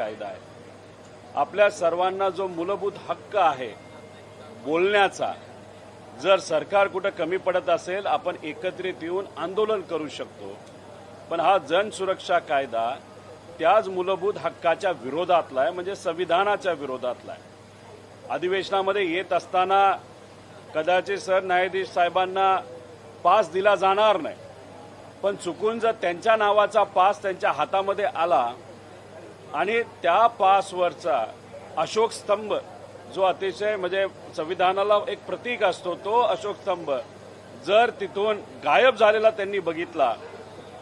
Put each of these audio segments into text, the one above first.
कायदा आहे. आपल्या सर्वांना जो मूलभूत हक्क आहे बोलण्याचा जर सरकार कुठं कमी पडत असेल आपण एकत्रित येऊन आंदोलन करू शकतो. पण हा जन सुरक्षा कायदा त्याच मूलभूत हक्काच्या विरोधातला आहे म्हणजे संविधानाच्या विरोधातला आहे. अधिवेशनामध्ये येत असताना कदाचित सर न्यायाधीश साहेबांना पास दिला जाणार नाही. पण चुकून जर त्यांच्या नावाचा पास त्यांच्या हातामध्ये आला आणि त्या पासवरचा अशोक स्तंभ जो अतिशय म्हणजे संविधानाला एक प्रतीक असतो तो अशोक स्तंभ जर तिथून गायब झालेला त्यांनी बघितला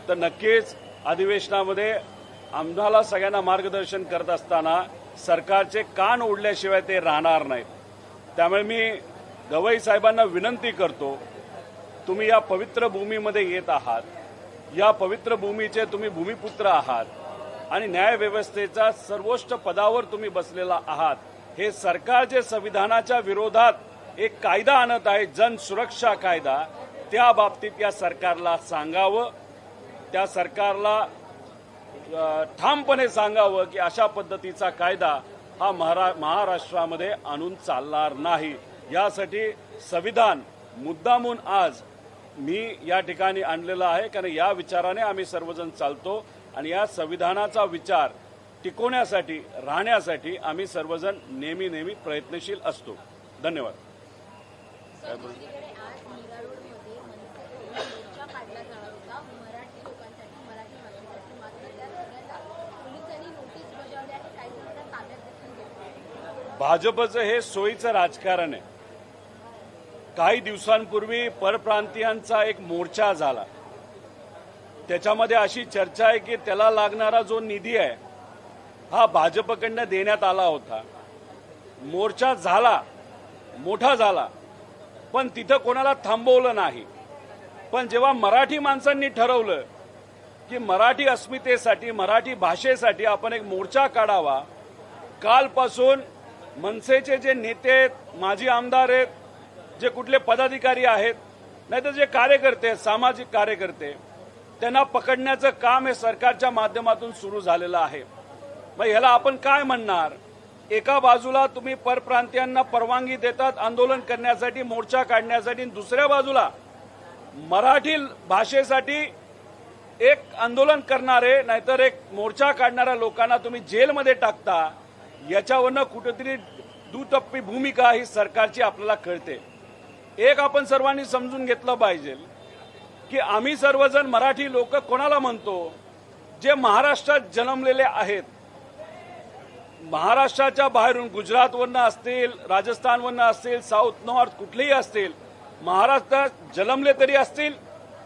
तर नक्कीच अधिवेशनामध्ये आम्हाला सगळ्यांना मार्गदर्शन करत असताना सरकारचे कान ओढल्याशिवाय ते राहणार नाहीत. त्यामुळे मी गवई साहेबांना विनंती करतो तुम्ही या पवित्र भूमीमध्ये येत आहात. या पवित्र भूमीचे तुम्ही भूमिपुत्र आहात. आणि न्यायव्यवस्थेचा सर्वोच्च पदावर तुम्ही बसलेला आहात. हे सरकार जे संविधानाच्या विरोधात एक कायदा आणत आहे जन सुरक्षा कायदा त्या बाबतीत या सरकारला सांगावं. त्या सरकारला ठामपणे सांगावं की अशा पद्धतीचा कायदा हा महारा महाराष्ट्रामध्ये आणून चालणार नाही. यासाठी संविधान मुद्दामून आज मी या ठिकाणी आणलेलं आहे कारण या विचाराने आम्ही सर्वजण चालतो. आणि या संविधानाचा विचार टिकवण्यासाठी राहण्यासाठी आम्ही सर्वजण नेहमी नेहमी प्रयत्नशील असतो. धन्यवाद. भाजपचं हे सोयीचं राजकारण आहे. काही दिवसांपूर्वी परप्रांतीयांचा एक मोर्चा झाला. त्याच्यामध्ये अशी चर्चा आहे की त्याला लागणारा जो निधी आहे हा भाजपकडनं देण्यात आला होता. मोर्चा झाला मोठा झाला पण तिथं कोणाला थांबवलं नाही. पण जेव्हा मराठी माणसांनी ठरवलं की मराठी अस्मितेसाठी मराठी भाषेसाठी आपण एक मोर्चा काढावा कालपासून मनसेचे जे नेते आहेत माजी आमदार आहेत जे कुठले पदाधिकारी आहेत नाहीतर जे कार्यकर्ते आहेत सामाजिक कार्यकर्ते त्यांना पकडण्याचं काम हे सरकारच्या माध्यमातून सुरू झालेलं आहे. मग ह्याला आपण काय म्हणणार? एका बाजूला तुम्ही परप्रांतीयांना परवानगी देतात आंदोलन करण्यासाठी मोर्चा काढण्यासाठी आणि दुसऱ्या बाजूला मराठी भाषेसाठी एक आंदोलन करणारे नाहीतर एक मोर्चा काढणाऱ्या लोकांना तुम्ही जेलमध्ये टाकता याच्यावरनं कुठेतरी दुटप्पी भूमिका ही सरकारची आपल्याला कळते. एक आपण सर्वांनी समजून घेतलं पाहिजे. की आम्ही सर्वजण मराठी लोक कोणाला म्हणतो? जे महाराष्ट्रात जन्मलेले आहेत. महाराष्ट्राच्या बाहेरून गुजरातवरनं असतील राजस्थानवरनं असतील साऊथ नॉर्थ कुठलेही असतील महाराष्ट्रात जन्मले तरी असतील.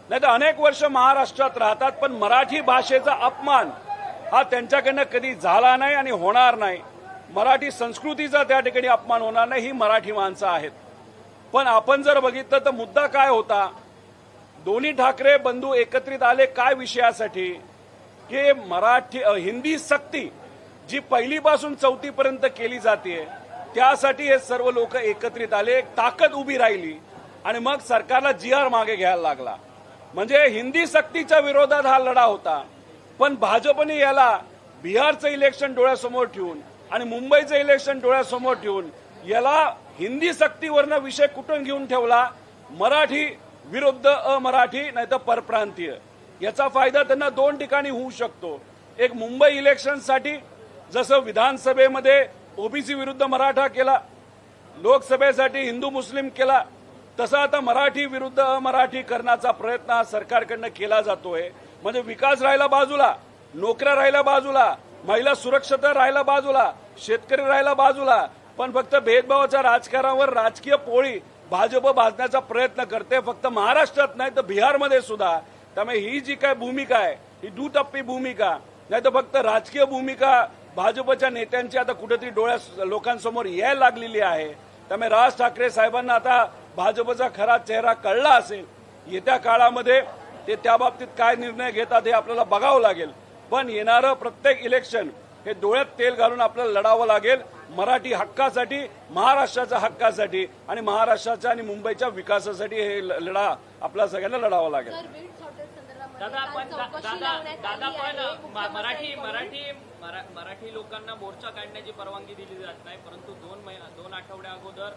नाही तर अनेक वर्ष महाराष्ट्रात राहतात पण मराठी भाषेचा अपमान हा त्यांच्याकडनं कधी झाला नाही आणि होणार नाही. मराठी संस्कृतीचा त्या ठिकाणी अपमान होणार नाही ही मराठी माणसं आहेत. पण आपण जर बघितलं तर मुद्दा काय होता? दोन्ही ठाकरे बंधू एकत्रित आले काय विषयासाठी? की मराठी हिंदी सक्ती जी पहिलीपासून चौथीपर्यंत केली जाते त्यासाठी हे सर्व लोक एकत्रित आले एक ताकद उभी राहिली आणि मग सरकारला जी आर मागे घ्यायला लागला. म्हणजे हिंदी सक्तीच्या विरोधात हा लढा होता पण भाजपने याला बिहारचं इलेक्शन डोळ्यासमोर ठेवून आणि मुंबईचं इलेक्शन डोळ्यासमोर ठेवून याला हिंदी सक्तीवरनं विषय कुठून घेऊन ठेवला? मराठी विरुद्ध अमराठी नाही तर परप्रांतीय. याचा फायदा त्यांना दोन ठिकाणी होऊ शकतो. एक मुंबई इलेक्शनसाठी जसं विधानसभेमध्ये ओबीसी विरुद्ध मराठा केला लोकसभेसाठी हिंदू मुस्लिम केला तसा आता मराठी विरुद्ध अमराठी करण्याचा प्रयत्न हा सरकारकडनं केला जातोय. म्हणजे विकास राहिला बाजूला नोकऱ्या राहिल्या बाजूला महिला सुरक्षता राहिला बाजूला शेतकरी राहिला बाजूला पण फक्त भेदभावाच्या राजकारणावर राजकीय पोळी भाजप भाजण्याचा प्रयत्न करते फक्त महाराष्ट्रात नाही तर बिहारमध्ये सुद्धा. त्यामुळे ही जी काय भूमिका आहे ही दुटप्पी भूमिका नाही तर फक्त राजकीय भूमिका भाजपच्या नेत्यांची आता कुठेतरी डोळ्या लोकांसमोर यायला लागलेली आहे. त्यामुळे राज ठाकरे साहेबांना आता भाजपचा खरा चेहरा कळला असेल येत्या काळामध्ये ते त्या बाबतीत काय निर्णय घेतात हे आपल्याला बघावं लागेल. पण येणारं प्रत्येक इलेक्शन हे डोळ्यात तेल घालून आपल्याला लढावं लागेल. मराठी हक्कासाठी महाराष्ट्राच्या हक्कासाठी आणि महाराष्ट्राच्या आणि मुंबईच्या विकासासाठी हे लढा आपल्या सगळ्यांना लढावा लागेल दादा पण दादा पण. मराठी मराठी मरा- मराठी लोकांना मोर्चा काढण्याची परवानगी दिली जात नाही परंतु दोन महिना दोन आठवड्या अगोदर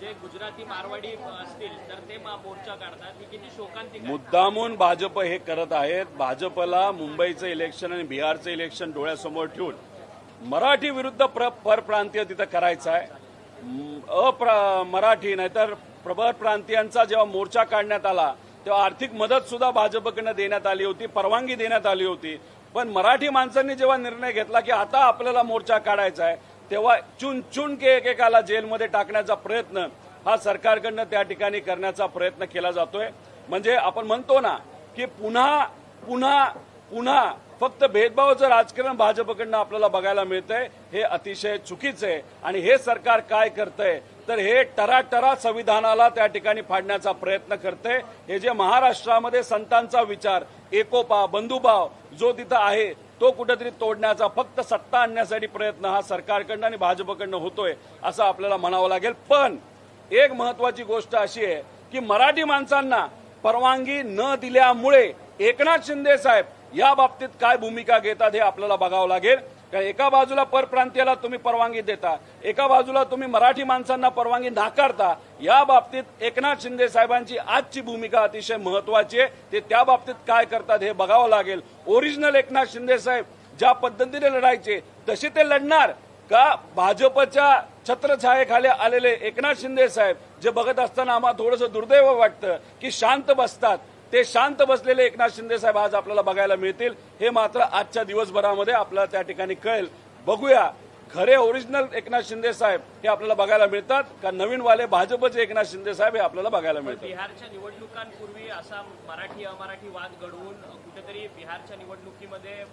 जे गुजराती मारवाडी असतील तर ते मा- मोर्चा काढतात ही किती शोकांतिक आहे. मुद्दामून भाजप हे करत आहेत भाजपला मुंबईचं इलेक्शन आणि बिहारचं इलेक्शन डोळ्यासमोर ठेवून मराठी विरुद्ध प्र परप्रांतीय तिथं करायचं आहे. अप्र मराठी नाहीतर प्रबळ प्रांतीयांचा जेव्हा मोर्चा काढण्यात आला तेव्हा आर्थिक मदत सुद्धा भाजपकडनं देण्यात आली होती परवानगी देण्यात आली होती. पण मराठी माणसांनी जेव्हा निर्णय घेतला की आता आपल्याला मोर्चा काढायचा आहे तेव्हा चुन चुन के एकेकाला जेलमध्ये टाकण्याचा प्रयत्न हा सरकारकडनं त्या ठिकाणी करण्याचा प्रयत्न केला जातोय. म्हणजे आपण म्हणतो ना की पुन्हा पुन्हा पुन्हा फक्त भेदभावाचं राजकारण भाजपकडनं आपल्याला बघायला मिळतंय हे अतिशय चुकीचं आहे. आणि हे सरकार काय करतंय? तर हे टराटरा संविधानाला त्या ठिकाणी फाडण्याचा प्रयत्न करतंय. हे जे महाराष्ट्रामध्ये संतांचा विचार एकोपा बंधुभाव जो तिथं आहे तो कुठेतरी तोडण्याचा फक्त सत्ता आणण्यासाठी प्रयत्न हा सरकारकडनं आणि भाजपकडनं होतोय असं आपल्याला म्हणावं लागेल. पण एक महत्वाची गोष्ट अशी आहे की मराठी माणसांना परवानगी न दिल्यामुळे एकनाथ शिंदे साहेब या बाबतीत काय भूमिका घेतात हे आपल्याला बघावं लागेल. कारण एका बाजूला परप्रांतीयाला तुम्ही परवानगी देता एका बाजूला तुम्ही मराठी माणसांना परवानगी नाकारता या बाबतीत एकनाथ शिंदे साहेबांची आजची भूमिका अतिशय महत्वाची आहे. ते त्या बाबतीत काय करतात हे बघावं लागेल. ओरिजिनल एकनाथ शिंदे साहेब ज्या पद्धतीने लढायचे तसे ते लढणार का भाजपच्या छत्रछायेखाली आलेले एकनाथ शिंदे साहेब जे बघत असताना आम्हाला थोडंसं दुर्दैव वाटतं की शांत बसतात ते शांत बसलेले एकनाथ शिंदे साहेब आज आपल्याला बघायला मिळतील. हे मात्र आजच्या दिवसभरामध्ये आपल्याला त्या ठिकाणी कळेल. बघूया खरे ओरिजिनल एकनाथ शिंदे साहेब हे आपल्याला बघायला मिळतात का नवीन वाले भाजपचे एकनाथ शिंदे साहेब हे आपल्याला बघायला मिळतात? बिहारच्या निवडणुकांपूर्वी असा मराठी अमराठी वाद घडवून कुठेतरी बिहारच्या निवडणुकीमध्ये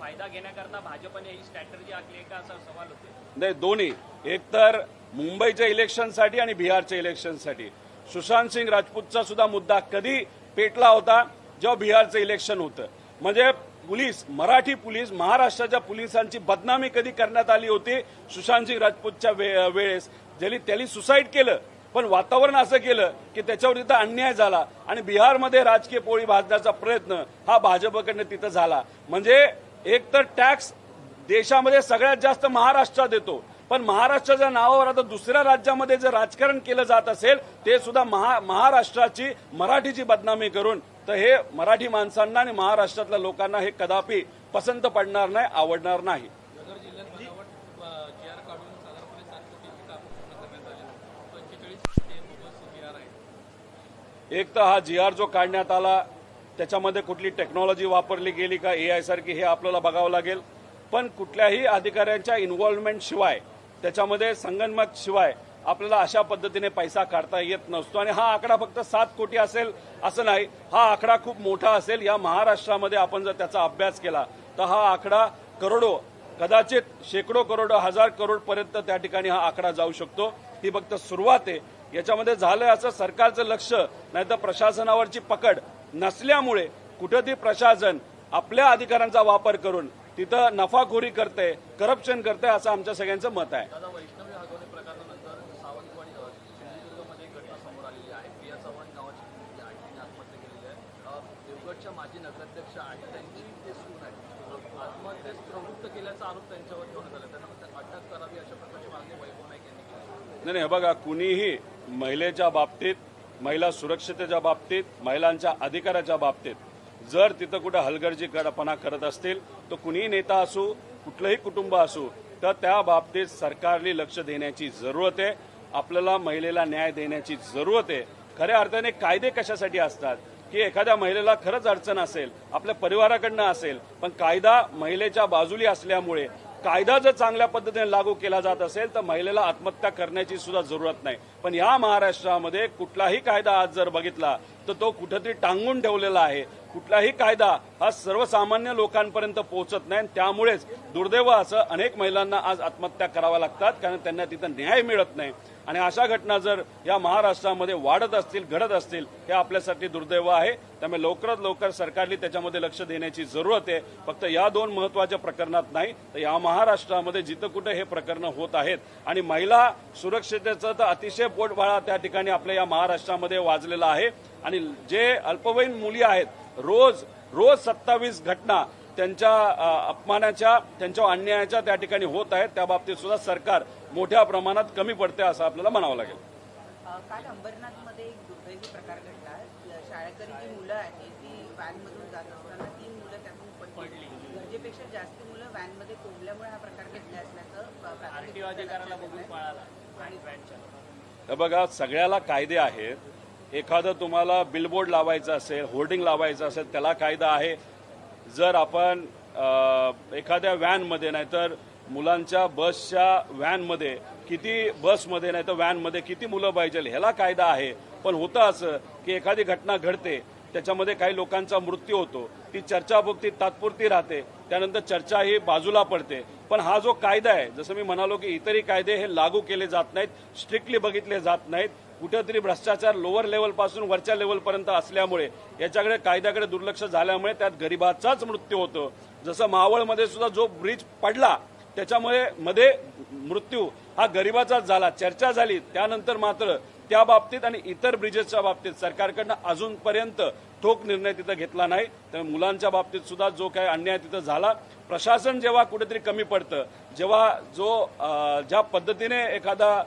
फायदा घेण्याकरता भाजपने ही स्ट्रॅटर्जी आखली आहे का असा सवाल होते नाही दोन्ही. एक तर मुंबईच्या इलेक्शनसाठी आणि बिहारच्या इलेक्शनसाठी सुशांत सिंग राजपूतचा सुद्धा मुद्दा कधी पेटला होता जेव्हा बिहारचं इलेक्शन होतं. म्हणजे पोलीस मराठी पोलीस महाराष्ट्राच्या पोलिसांची बदनामी कधी करण्यात आली होती? सुशांत सिंग राजपूतच्या वे- वेळेस. ज्यांनी त्यांनी सुसाईड केलं. पण वातावरण असं केलं की त्याच्यावर तिथं अन्याय झाला आणि बिहारमध्ये राजकीय पोळी भाजण्याचा प्रयत्न हा भाजपकडनं तिथं झाला. म्हणजे एक तर टॅक्स देशामध्ये सगळ्यात जास्त महाराष्ट्रात येतो. पण महाराष्ट्राच्या नावावर आता दुसऱ्या राज्यामध्ये जे राजकारण केलं जात असेल ते सुद्धा महा महाराष्ट्राची मराठीची बदनामी करून तर हे मराठी माणसांना आणि महाराष्ट्रातल्या लोकांना हे कदापि पसंत पडणार नाही आवडणार नाही. एक तर हा जी आर जो काढण्यात आला त्याच्यामध्ये कुठली टेक्नॉलॉजी वापरली गेली का ए आय सारखी हे आपल्याला बघावं लागेल. पण कुठल्याही अधिकाऱ्यांच्या इन्व्हॉल्वमेंट शिवाय त्याच्यामध्ये संगणमत शिवाय आपल्याला अशा पद्धतीने पैसा काढता येत नसतो. आणि हा आकडा फक्त सात कोटी असेल असं नाही हा आकडा खूप मोठा असेल. या महाराष्ट्रामध्ये आपण जर त्याचा अभ्यास केला तर हा आकडा करोडो कदाचित शेकडो करोड हजार करोड पर्यंत त्या ठिकाणी हा आकडा जाऊ शकतो. ही फक्त सुरुवात आहे. याच्यामध्ये झालंय असं सरकारचं लक्ष नाही तर प्रशासनावरची पकड नसल्यामुळे कुठं कुठेतरी प्रशासन आपल्या अधिकारांचा वापर करून तिथं नफाखोरी करते करप्शन करते असं आमच्या सगळ्यांचं मत आहे. माजी नगराध्यक्ष त्यांची ते सून प्रवृत्त केल्याचा आरोप त्यांच्यावर ठेवण्यात आला. त्यांना अटक करावी अशा प्रकारची मागणी वैभव नाईक यांनी केली. नाही हे बघा कुणीही महिलेच्या बाबतीत महिला सुरक्षतेच्या बाबतीत महिलांच्या अधिकाराच्या बाबतीत जर तिथं कुठं हलगर्जीपणा करत असतील तर कुणीही नेता असू कुठलंही कुटुंब असू तर त्या बाबतीत सरकारने लक्ष देण्याची जरूरत आहे. आपल्याला महिलेला न्याय देण्याची जरूरत आहे. खऱ्या अर्थाने कायदे कशासाठी असतात? की एखाद्या महिलेला खरंच अडचण असेल आपल्या परिवाराकडनं असेल पण कायदा महिलेच्या बाजूली असल्यामुळे कायदा जर चांगल्या पद्धतीने लागू केला जात असेल तर महिलेला आत्महत्या करण्याची सुद्धा जरूरत नाही. पण या महाराष्ट्रामध्ये कुठलाही कायदा आज जर बघितला तर तो कुठेतरी टांगून ठेवलेला आहे. कुठलाही कायदा हा सर्वसामान्य लोकांपर्यंत पोहोचत नाही आणि त्यामुळेच दुर्दैव असं अनेक महिलांना आज आत्महत्या कराव्या लागतात कारण त्यांना तिथं न्याय मिळत नाही. आणि अशा घटना जर या महाराष्ट्रामध्ये वाढत असतील घडत असतील हे आपल्यासाठी दुर्दैव आहे. त्यामुळे लवकरात लवकर सरकारने त्याच्यामध्ये लक्ष देण्याची जरूरत आहे. फक्त या दोन महत्त्वाच्या प्रकरणात नाही तर या महाराष्ट्रामध्ये जिथं कुठं हे प्रकरण होत आहेत. आणि महिला सुरक्षितेचं तर अतिशय पोटभाळा त्या ठिकाणी आपल्या या महाराष्ट्रामध्ये वाजलेला आहे. आणि जे अल्पवयीन मुली आहेत रोज रोज सत्तावीस घटना त्यांच्या अपमानाच्या त्यांच्या अन्यायाच्या त्या ठिकाणी होत आहेत. त्या बाबतीत सुद्धा सरकार मोठ्या प्रमाणात कमी पडते असं आपल्याला म्हणावं लागेल. काल अंबरनाथमध्ये एक दुर्दैवी प्रकार घडला. शाळकरी जी मुलं आहेत ती व्हॅनमधून जात असताना तीन मुलं त्यातून पडली. गरजेपेक्षा जास्त मुलं व्हॅनमध्ये कोंबल्यामुळे हा प्रकार घडला असल्याचं आणि हे बघा सगळ्याला कायदे आहेत. एखादं तुम्हाला बिलबोर्ड लावायचं असेल होर्डिंग लावायचं असेल त्याला कायदा आहे. जर आपण एखाद्या व्हॅनमध्ये नाहीतर मुलांच्या बसच्या व्हॅनमध्ये किती बसमध्ये नाही तर व्हॅनमध्ये किती मुलं पाहिजे ह्याला कायदा आहे. पण होतं असं की एखादी घटना घडते त्याच्यामध्ये काही लोकांचा मृत्यू होतो ती चर्चाभुक्ती तात्पुरती राहते त्यानंतर चर्चा ही बाजूला पडते. पण हा जो कायदा आहे जसं मी म्हणालो की इतरही कायदे हे लागू केले जात नाहीत स्ट्रिक्टली बघितले जात नाहीत कुठेतरी भ्रष्टाचार लोअर लेवलपासून वरच्या लेवलपर्यंत असल्यामुळे याच्याकडे कायद्याकडे दुर्लक्ष झाल्यामुळे त्यात गरिबाचाच मृत्यू होतो. जसं मावळमध्ये सुद्धा जो ब्रिज पडला त्याच्यामुळे मध्ये मृत्यू हा गरिबाचाच झाला चर्चा झाली. त्यानंतर मात्र त्या बाबतीत आणि इतर ब्रिजेसच्या बाबतीत सरकारकडनं अजूनपर्यंत ठोक निर्णय तिथं घेतला नाही. तर मुलांच्या बाबतीत सुद्धा जो काही अन्याय तिथं झाला प्रशासन जेव्हा कुठेतरी कमी पडतं जेव्हा जो ज्या पद्धतीने एखादा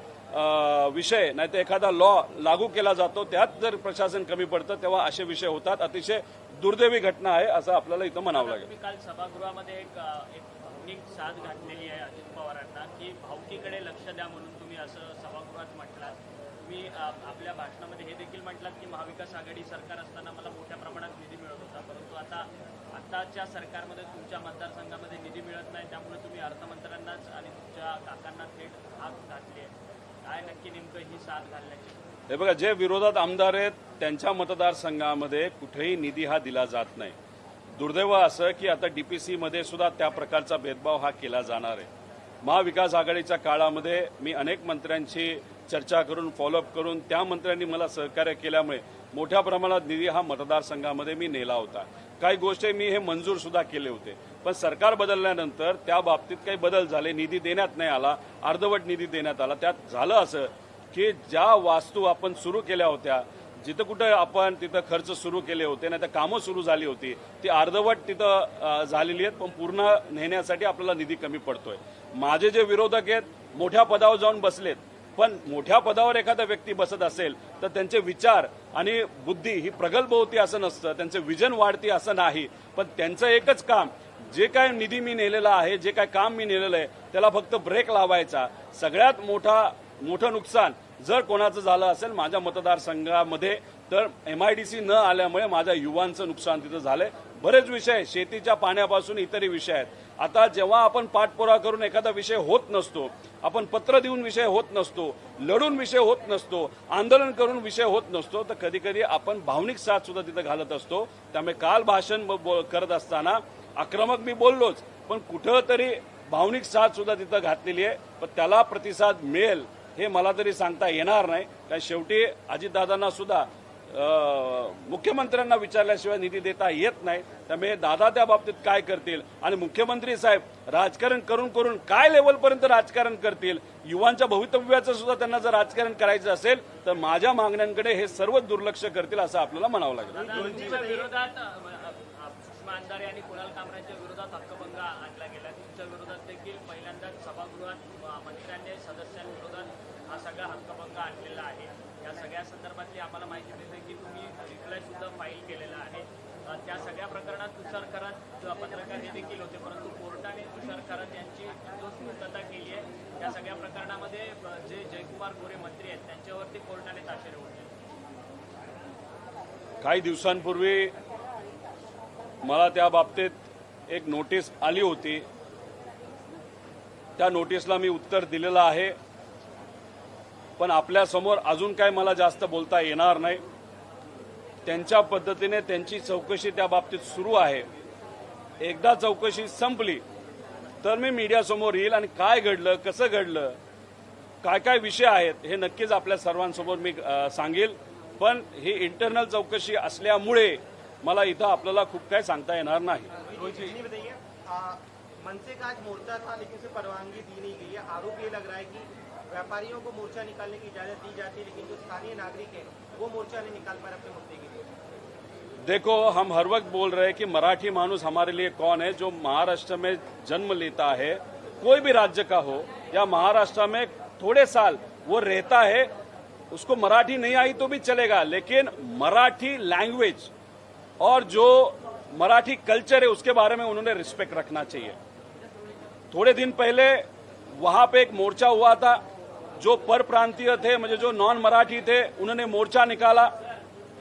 विषय नाही तर एखादा लॉ लागू केला जातो त्यात जर प्रशासन कमी पडतं तेव्हा असे विषय होतात. अतिशय दुर्दैवी घटना आहे असं आपल्याला इथं म्हणावं लागेल. काल सभागृहामध्ये एक एक भावनिक साथ घातलेली आहे अजित पवारांना की भावकीकडे लक्ष द्या म्हणून तुम्ही असं सभागृहात म्हटलात. तुम्ही आपल्या भाषणामध्ये हे देखील म्हटलात की महाविकास आघाडी सरकार असताना मला मोठ्या प्रमाणात निधी मिळत होता. परंतु आता आताच्या सरकारमध्ये तुमच्या मतदारसंघ निधी मिळत नाही त्यामुळे तुम्ही अर्थमंत्र्यांनाच आणि तुमच्या काकांना थेट हात घातली आहे काय नक्की नेमकं ही साथ घालण्याची. हे बघा जे विरोधात आमदार आहेत त्यांच्या मतदारसंघामध्ये कुठेही निधी हा दिला जात नाही. दुर्दैव असं की आता डीपीसी मध्ये सुद्धा त्या प्रकारचा भेदभाव हा केला जाणार आहे. महाविकास आघाडीच्या काळामध्ये मी अनेक मंत्र्यांची चर्चा करून फॉलोअप करून त्या मंत्र्यांनी मला सहकार्य केल्यामुळे मोठ्या प्रमाणात निधी हा मतदारसंघामध्ये मी नेला होता. काही गोष्टी मी हे मंजूर सुद्धा केले होते. पण सरकार बदलल्यानंतर त्या बाबतीत काही बदल झाले निधी देण्यात नाही आला अर्धवट निधी देण्यात आला. त्यात झालं असं की ज्या वास्तू आपण सुरू केल्या होत्या जिथं कुठं आपण तिथं खर्च सुरू केले होते नाही तर कामं सुरू झाली होती ती अर्धवट तिथं झालेली आहेत पण पूर्ण नेण्यासाठी आपल्याला निधी कमी पडतोय. माझे जे विरोधक आहेत मोठ्या पदावर जाऊन बसलेत पण मोठ्या पदावर एखादा व्यक्ती बसत असेल तर त्यांचे विचार आणि बुद्धी ही प्रगल्भ होती असं नसतं त्यांचे विजन वाढती असं नाही. पण त्यांचं एकच काम जे काय निधी मी नेलेला आहे जे काय काम मी नेलेलं आहे त्याला फक्त ब्रेक लावायचा. सगळ्यात मोठा मोठं नुकसान. जर कोणाचं झालं असेल माझ्या मतदारसंघामध्ये तर एम आय डी सी न आल्यामुळे माझ्या युवांचं नुकसान तिथं झालंय. बरेच विषय शेतीच्या पाण्यापासून इतरही विषय आहेत. आता जेव्हा आपण पाठपुरावा करून एखादा विषय होत नसतो आपण पत्र देऊन विषय होत नसतो लढून विषय होत नसतो आंदोलन करून विषय होत नसतो तर कधी कधी आपण भावनिक साथ सुद्धा तिथं घालत असतो. त्यामुळे काल भाषण ब- करत असताना आक्रमक मी बोललोच पण कुठं तरी भावनिक साथ सुद्धा तिथं घातलेली आहे. पण त्याला प्रतिसाद मिळेल हे मला तरी सांगता येणार नाही. कारण शेवटी अजितदादांना सुद्धा मुख्यमंत्र्यांना विचारल्याशिवाय निधी देता येत नाही. त्यामुळे दादा त्या बाबतीत काय करतील? आणि मुख्यमंत्री साहेब राजकारण करून करून काय लेवलपर्यंत राजकारण करतील? युवांच्या भवितव्याचं सुद्धा त्यांना जर राजकारण करायचं असेल तर माझ्या मागण्यांकडे हे सर्व दुर्लक्ष करतील असं आपल्याला म्हणावं लागेल दादा, तुमच्या विरोधात अ, अ, अ, सुषमा अंधारे आणि कुणाल कामराच्या विरोधात हक्कभंग आणला गेला तुमच्या विरोधात देखील पहिल्यांदाच सभागृहात अ, मंत्र्यांनी सदस्यांविरोधात सगळा हक्कभंग आणलेला आहे. या सगळ्या संदर्भातली आम्हाला माहिती मिळते की तुम्ही रिप्लाय सुद्धा फाईल केलेला आहे. त्या सगळ्या प्रकरणात तुषार खरात पत्रकार हे देखील होते परंतु कोर्टाने तुषार खरात यांची निर्दोष मुक्तता केली आहे. त्या सगळ्या प्रकरणामध्ये जे जयकुमार गोरे मंत्री आहेत त्यांच्यावरती कोर्टाने ताशेरे ओढले. काही दिवसांपूर्वी मला त्या बाबतीत एक नोटीस आली होती. त्या नोटीसला मी उत्तर दिलेलं आहे. पण आपल्यासमोर अजून काय मला जास्त बोलता येणार नाही त्यांच्या पद्धतीने त्यांची चौकशी त्या बाबतीत सुरू आहे एकदा चौकशी संपली तर मी मीडियासमोर येईल आणि काय घडलं कसं घडलं काय काय विषय आहेत हे नक्कीच आपल्या सर्वांसमोर मी सांगेल पण ही इंटरनल चौकशी असल्यामुळे मला इथं आपल्याला खूप काय सांगता येणार नाही मनसे का आज मोर्चा था लेकिन उसे परवानगी दी नहीं गई है आरोप ये लग रहा है कि व्यापारियों को मोर्चा निकालने की इजाज़त दी जाती है, लेकिन जो स्थानीय नागरिक है, वो मोर्चा नहीं निकाल पा रहे अपने मुद्दे के लिए। देखो, हम हर वक्त बोल रहे हैं कि मराठी मानुस हमारे लिए कौन है जो महाराष्ट्र में जन्म लेता है, कोई भी राज्य का हो, या महाराष्ट्र में थोड़े साल वो रहता है, उसको मराठी नहीं आई तो भी चलेगा, लेकिन मराठी लैंग्वेज और जो मराठी कल्चर है, उसके बारे में उन्होंने रिस्पेक्ट रखना चाहिए। थोड़े दिन पहले वहाँ पे एक मोर्चा हुआ था जो पर प्रांतीय थे, मुझे जो नॉन मराठी थे, उन्होंने मोर्चा निकाला।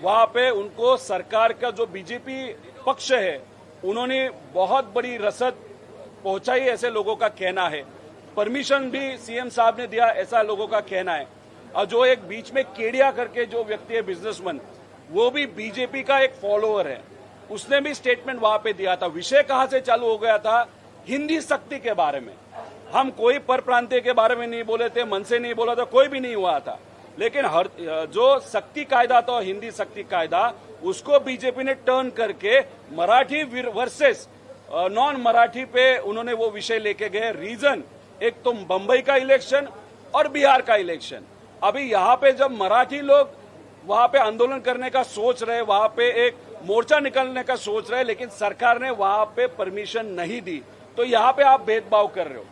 वहाँ पे उनको सरकार का जो बीजेपी पक्ष है, उन्होंने बहुत बड़ी रसद पहुंचाई ऐसे लोगों का कहना है। परमिशन भी सीएम साहब ने दिया, ऐसा लोगों का कहना है। और जो एक बीच में केडिया करके जो व्यक्ति है बिजनेसमैन वो भी बीजेपी का एक फॉलोअर है। उसने भी स्टेटमेंट वहाँ पे दिया था। विषय कहाँ से चालू हो गया था? हिंदी शक्ति के बारे में। हम कोई पर प्रांतीय के बारे में नहीं बोले थे, मन से नहीं बोला था, कोई भी नहीं हुआ था। लेकिन हर, जो शक्ति कायदा था, हिंदी शक्ति कायदा, उसको बीजेपी ने टर्न करके मराठी वर्सेस नॉन मराठी पे उन्होंने वो विषय लेके गए रीजन एक तो बंबई का इलेक्शन और बिहार का इलेक्शन अभी यहाँ पे जब मराठी लोग वहाँ पे आंदोलन करने का सोच रहे, वहाँ पे एक मोर्चा निकलने का सोच रहे, लेकिन सरकार ने वहाँ पे परमिशन नहीं दी तो यहाँ पे आप भेदभाव कर रहे हो।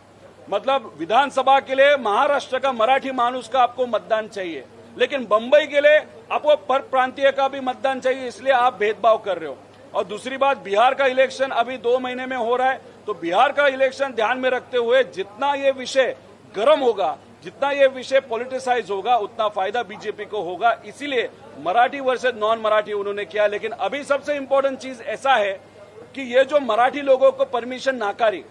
मतलब विधानसभा के लिए महाराष्ट्र का मराठी मानुस का आपको मतदान चाहिए। लेकिन बंबई के लिए आपको पर प्रांतीय का भी मतदान चाहिए, इसलिए आप भेदभाव कर रहे हो। और दूसरी बात, बिहार का इलेक्शन अभी दो महीने में हो रहा है तो बिहार का इलेक्शन ध्यान में रखते हुए जितना ये विषय गर्म होगा, जितना ये विषय पॉलिटिसाइज होगा, उतना फ़ायदा बीजेपी को होगा। इसीलिए मराठी वर्सेज नॉन मराठी उन्होंने किया, लेकिन अभी सबसे इम्पोर्टेंट चीज़ ऐसा है कि ये जो मराठी लोगों को परमिशन नाकारी,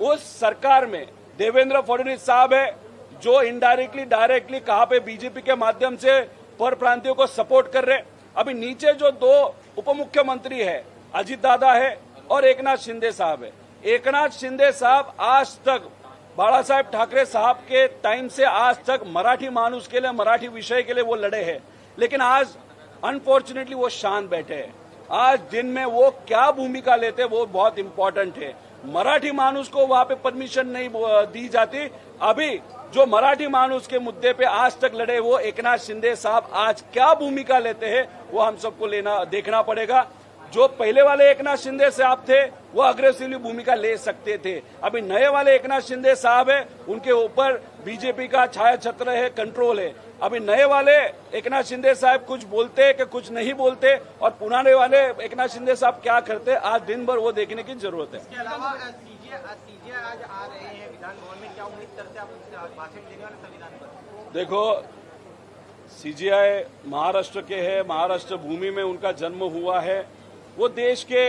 उस सरकार में देवेंद्र फडणवीस साहब है, जो इनडायरेक्टली डायरेक्टली कहा पे बीजेपी के माध्यम से पर प्रांतियों को सपोर्ट कर रहे अभी नीचे जो दो उप मुख्यमंत्री है, अजीत दादा है और एकनाथ शिंदे साहब है। एकनाथ शिंदे साहब आज तक बाला साहेब ठाकरे साहब के टाइम से आज तक मराठी मानुस के लिए, मराठी विषय के लिए वो लड़े हैं। लेकिन आज अनफॉर्चुनेटली वो शांत बैठे हैं। आज दिन में वो क्या भूमिका लेते वो बहुत इंपॉर्टेंट है। मराठी मानुस को वहाँ पे परमिशन नहीं दी जाती। अभी जो मराठी मानुस के मुद्दे पे आज तक लड़े वो एकनाथ शिंदे साहब आज क्या भूमिका लेते हैं, वो हम सबको लेना, देखना पड़ेगा। जो पहले वाले एकनाथ शिंदे साहब थे, वो अग्रेसिवली भूमिका ले सकते थे। अभी नए वाले एकनाथ शिंदे साहब है, उनके ऊपर बीजेपी का छाया छत्र है कंट्रोल है। अभी नए वाले एकनाथ शिंदे साहब कुछ बोलते कि कुछ नहीं बोलते और पुराने वाले एकनाथ शिंदे साहब क्या करते आज दिन भर वो देखने की ज़रूरत है। इसके अलावा सीजीआई सीजीआई आज आ रहे हैं विधान भवन में क्या उम्मीद करते हैं आप भाषण देने वाले संविधान पर? देखो सीजीआई महाराष्ट्र के है महाराष्ट्र भूमि में उनका जन्म हुआ है। वो देश के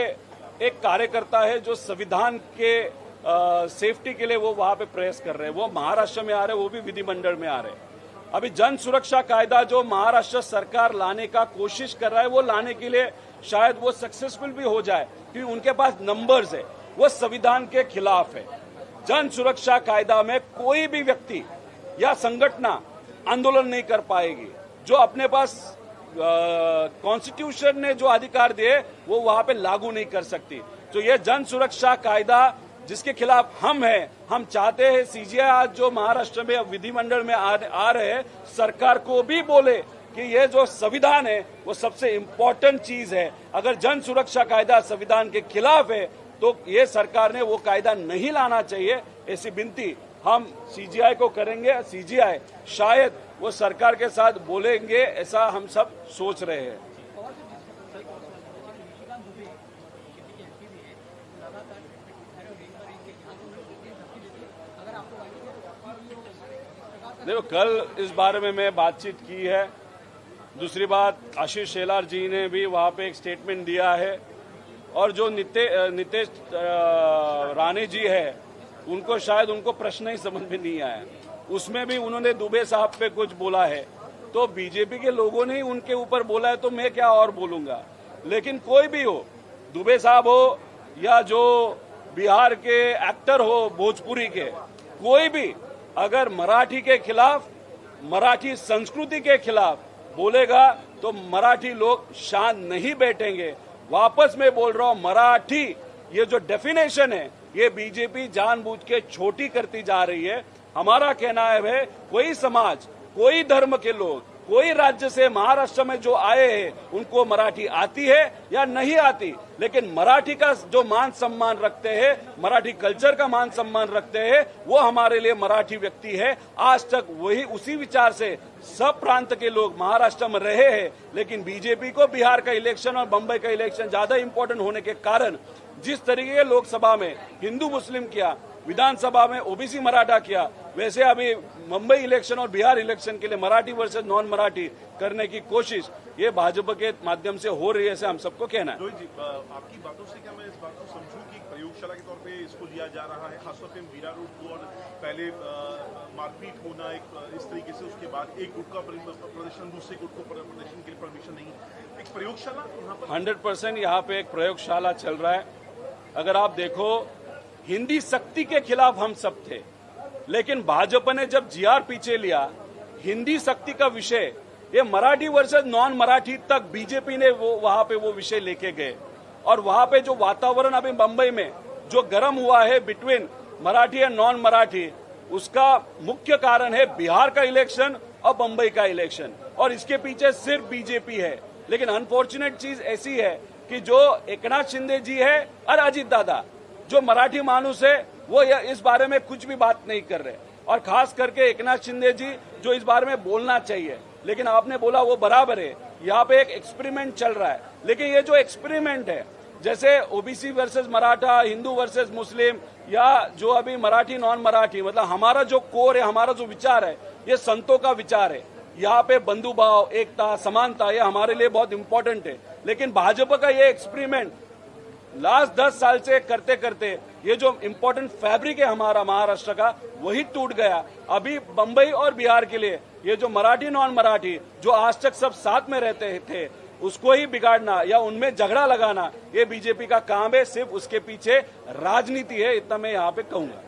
एक कार्यकर्ता है जो संविधान के आ, सेफ्टी के लिए वो वहाँ पे प्रयास कर रहे हैं। वो महाराष्ट्र में आ रहे हैं वो भी विधिमंडल में आ रहे हैं। अभी जन सुरक्षा कायदा जो महाराष्ट्र सरकार लाने का कोशिश कर रहा है, वो लाने के लिए शायद वो सक्सेसफुल भी हो जाए, क्योंकि उनके पास नंबर्स है, वो संविधान के खिलाफ है। जन सुरक्षा कायदा में कोई भी व्यक्ति या संगठना आंदोलन नहीं कर पाएगी। जो अपने पास कॉन्स्टिट्यूशन ने जो अधिकार दिए, वो वहाँ पे लागू नहीं कर सकती। तो ये जन सुरक्षा कायदा जिसके खिलाफ हम हैं। हम चाहते हैं सीजीआई आज जो महाराष्ट्र में विधिमंडल में आ, आ रहे हैं सरकार को भी बोले कि ये जो संविधान है वो सबसे इम्पोर्टेंट चीज़ है। अगर जन सुरक्षा कायदा संविधान के खिलाफ है तो ये सरकार ने वो कायदा नहीं लाना चाहिए। ऐसी विनती हम सीजीआई को करेंगे। सीजीआई शायद वो सरकार के साथ बोलेंगे ऐसा हम सब सोच रहे हैं। देखो कल इस बारे में मैं बातचीत की है। दूसरी बात आशीष शेलार जी ने भी वहाँ पे एक स्टेटमेंट दिया है। और जो निते, नितेश राणे जी है उनको शायद उनको प्रश्न ही समझ में नहीं आया। उसमें भी उन्होंने दुबे साहब पे कुछ बोला है। तो बीजेपी के लोगों ने उनके ऊपर बोला है तो मैं क्या और बोलूँगा? लेकिन कोई भी हो दुबे साहब हो या जो बिहार के एक्टर हो भोजपुरी के कोई भी अगर मराठी के खिलाफ, मराठी संस्कृति के खिलाफ बोलेगा तो मराठी लोग शांत नहीं बैठेंगे। वापस मैं बोल रहा हूँ, मराठी, ये जो डेफिनेशन है, ये बीजेपी जानबूझ के छोटी करती जा रही है। हमारा कहना है कोई समाज, कोई धर्म के लोग कोई राज्य से महाराष्ट्र में जो आए हैं, उनको मराठी आती है या नहीं आती? लेकिन मराठी का जो मान सम्मान रखते हैं, मराठी कल्चर का मान सम्मान रखते हैं, वो हमारे लिए मराठी व्यक्ति है। आज तक वही, उसी विचार से सब प्रांत के लोग महाराष्ट्र में रहे हैं। लेकिन बीजेपी को बिहार का इलेक्शन और बम्बई का इलेक्शन ज़्यादा इम्पोर्टेंट होने के कारण जिस तरीके लोकसभा में हिंदू मुस्लिम किया, विधानसभा में ओबीसी मराठा किया वैसे अभी मुंबई इलेक्शन और बिहार इलेक्शन के लिए मराठी वर्सेज नॉन मराठी करने की कोशिश ये भाजपा के माध्यम से हो रही है ऐसे हम सबको कहना है। जी आपकी बातों से क्या मैं इस बात को समझूं कि प्रयोगशाला के तौर पे इसको लिया जा रहा है खासतौर पे वीरा रोड को और पहले मारपीट होना एक इस तरीके से उसके बाद एक गुट का प्रदर्शन दूसरे गुट को प्रदर्शन के लिए परमिशन नहीं एक प्रयोगशाला हंड्रेड परसेंट यहाँ पे एक प्रयोगशाला चल रहा है। अगर आप देखो हिंदी शक्ति के खिलाफ हम सब थे। लेकिन भाजपा ने जब जीआर पीछे लिया, हिंदी शक्ति का विषय, ये मराठी वर्सेस नॉन मराठी तक बीजेपी ने वो, वहाँ पे वो विषय लेके गए। और वहाँ पे जो वातावरण अभी मुंबई में, जो गर्म हुआ है between Marathi and non Marathi उसका मुख्य कारण है बिहार का इलेक्शन और बम्बई का इलेक्शन और इसके पीछे सिर्फ़ बीजेपी है। लेकिन अनफॉर्चुनेट चीज़ ऐसी है कि जो एकनाथ शिंदे जी है और अजीत दादा, जो मराठी मानुस है वो इस बारे में कुछ भी बात नहीं कर रहे। और खास करके एकनाथ शिंदे जी, जो इस बारे में बोलना चाहिए। लेकिन आपने बोला वो बराबर है। यहाँ पे एक एक्सपेरिमेंट चल रहा है। लेकिन ये जो एक्सपेरिमेंट है, जैसे OBC versus Maratha, Hindu versus Muslim, या जो अभी मराठी नॉन मराठी मतलब हमारा जो कोर है, हमारा जो विचार है, ये संतों का विचार है। यहाँ पे बंधुभाव एकता, समानता, ये हमारे लिए बहुत इंपॉर्टेंट है। लेकिन भाजपा का ये एक्सपेरिमेंट लास्ट दस साल से करते करते ये जो इम्पोर्टेंट फैब्रिक है हमारा महाराष्ट्र का, वही टूट गया। अभी बम्बई और बिहार के लिए, ये जो मराठी नॉन मराठी जो आज तक सब साथ में रहते थे, उसको ही बिगाड़ना या उनमें झगड़ा लगाना, ये बीजेपी का काम है, सिर्फ़ उसके पीछे राजनीति है, इतना मैं यहाँ पे कहूँगा।